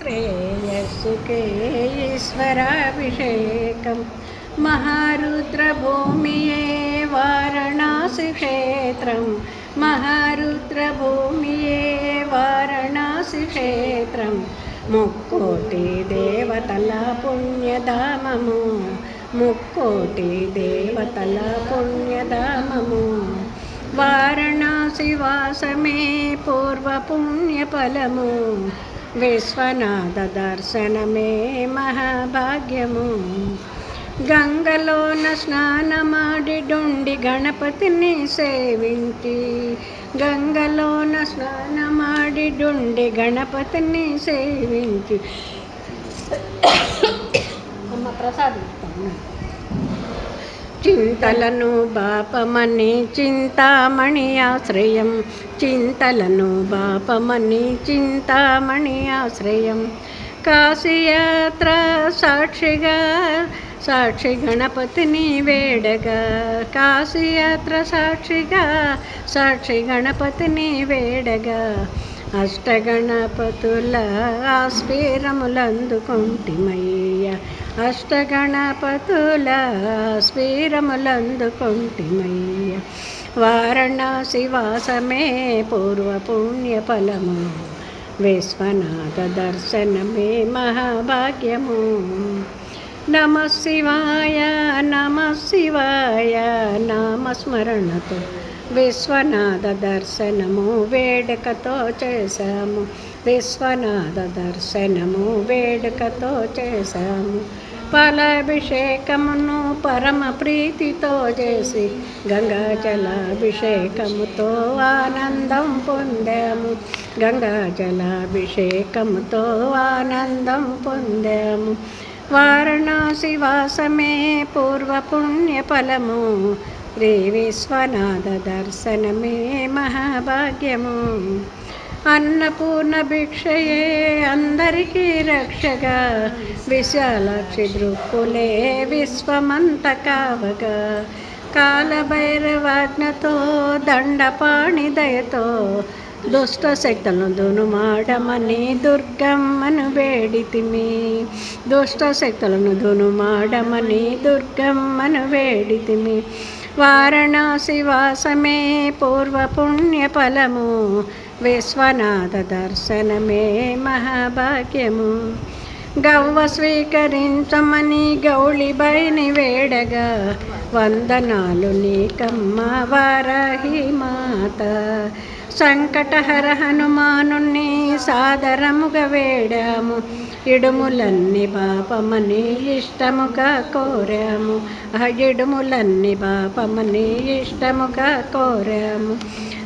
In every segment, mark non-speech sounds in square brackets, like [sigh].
श्रेयस्सुके ईश्वराभिषेकं महारुद्रभूमिये वाराणसि महारुद्रभूमिये महरुद्रभूमिये वाराणसीक्षेत्रं मुक्कोटिदेवतला पुण्यदाममु मुक्कोटिदेवतला पुण्यदाममु वाराणसीवास मे విశ్వనాథ దర్శనమే మహాభాగ్యము. గంగలోన స్నానమాడిడుండి గణపతిని సేవించి గంగలోన స్నానమాడిడుండి గణపతిని సేవించి. [coughs] అమ్మ ప్రసాదిస్తాను చింతలను బాపమని చింతామణి ఆశ్రయం. చింతలను బాపమని చింతామణి ఆశ్రయం. కాశీయాత్ర సాక్షిగా సాక్షి గణపతిని వేడగా. కాశీయాత్ర సాక్షిగా సాక్షి గణపతిని వేడగా. అష్టగణపతుల స్ఫీరములందుకుంటిమయ్య అష్టగణపతుల స్ఫీరములందుకుంటిమయ్య వారణాసి వాసమే పూర్వపుణ్య ఫలము విశ్వనాథ దర్శనమే మహాభాగ్యము. నమ శివాయ నమ శివాయ నామస్మరణతో విశ్వనాథ దర్శనము వేడుకతో చేశాము. విశ్వనాథ దర్శనము వేడుకతో చేశాము. పాలాభిషేకమును పరమ ప్రీతితో చేసి గంగాజలాభిషేకముతో ఆనందం పొందాము. గంగాజలాభిషేకముతో ఆనందం పొందాము. వారణాసి వాసమే పూర్వపుణ్యఫలము. శ్రీ విశ్వనాథ దర్శనమే మహాభాగ్యము. అన్నపూర్ణ భిక్షయే అందరికీ రక్షగా. విశాలాక్షి దృక్కులే విశ్వమంత కావగా. కాలభైరవాజ్ఞతో దండపాణి దయతో దుష్ట శక్తులను దునుమాడమని దుర్గమ్మను వేడితిమి. దుష్ట శక్తులను దునుమాడమని దుర్గమ్మను వేడితిమి. వారణాసి వాసమే పూర్వపుణ్యఫలము విశ్వనాథ దర్శనమే మహాభాగ్యము. గవ్వ స్వీకరించమని గౌళిబైని వేడగా వందనాలు నీకమ్మ వారాహి మాత. సంకటహర హనుమానుణ్ణి సాదరముగా వేడాము. ఇడుములన్నీ పాపమని ఇష్టముగా కోరాము. ఆ ఇడుములన్నీ బాపమని ఇష్టముగా కోరాము.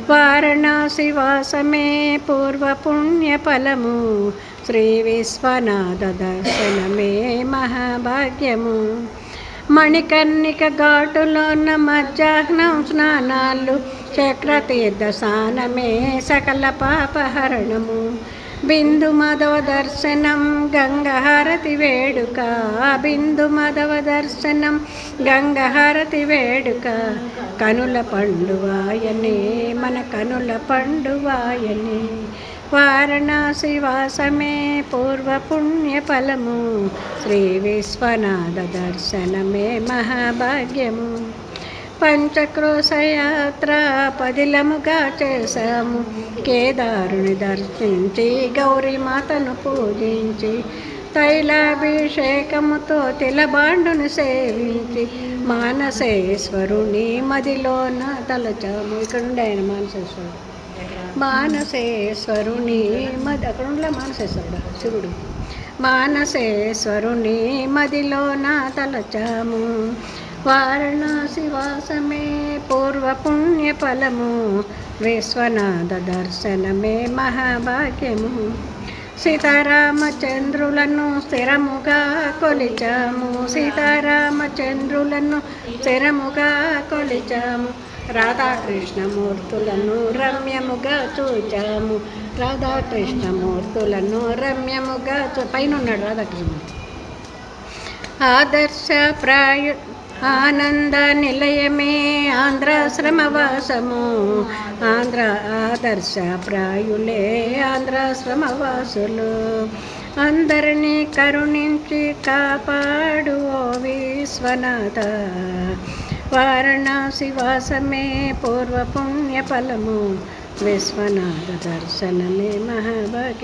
వారణాసి వాసమే పూర్వపుణ్యఫలము. శ్రీ విశ్వనాథ దర్శనమే మహాభాగ్యము. మణికర్ణిక ఘాటులోన మధ్యాహ్నం స్నానాలు. చక్రతీర్థ స్నానమే సకల పాపహరణము బిందు మాధవ దర్శనం గంగహారతి వేడుక బిందు మాధవ దర్శనం గంగహారతి వేడుక కనుల పండువాయనే మన కనుల పండువాయనే వారణాసి వాసమే పూర్వపుణ్యఫలము శ్రీ విశ్వనాథ దర్శనమే మహాభాగ్యము పంచక్రోశయాత్ర పదిలముగా చేశాము కేదారుని దర్శించి గౌరీమాతను పూజించి తైలాభిషేకముతో తిలబాండును సేవించి మానసేశ్వరుని మదిలోన తలచాము. ఇక్కడ ఉండే ఆయన మానసేశ్వరుడు. మానసేశ్వరుని మది అక్కడ ఉండే మానసేశ్వరుడు శివుడు. మానసేశ్వరుని మదిలోన తలచాము. వారణాసివాసమే పూర్వపుణ్యఫలము విశ్వనాథ దర్శనమే మహాభాగ్యము సీతారామచంద్రులను స్థిరముగా కొలిచాము సీతారామచంద్రులను స్థిరముగా కొలిచాము రాధాకృష్ణమూర్తులను రమ్యముగా చూచాము రాధాకృష్ణమూర్తులను రమ్యముగా చూ పైన ఉన్నాడు రాధాకృష్ణమూర్తి ఆదర్శప్రాయు ఆనంద నిలయమే ఆంధ్రాశ్రమవాసము ఆంధ్ర ఆదర్శ ప్రాయులే ఆంధ్రాశ్రమవాసులు అందరినీ కరుణించి కాపాడు ఓ విశ్వనాథ. వారణాసి వాసమే పూర్వ ఫలము విశ్వనాథ దర్శనమే మహాభాగ్య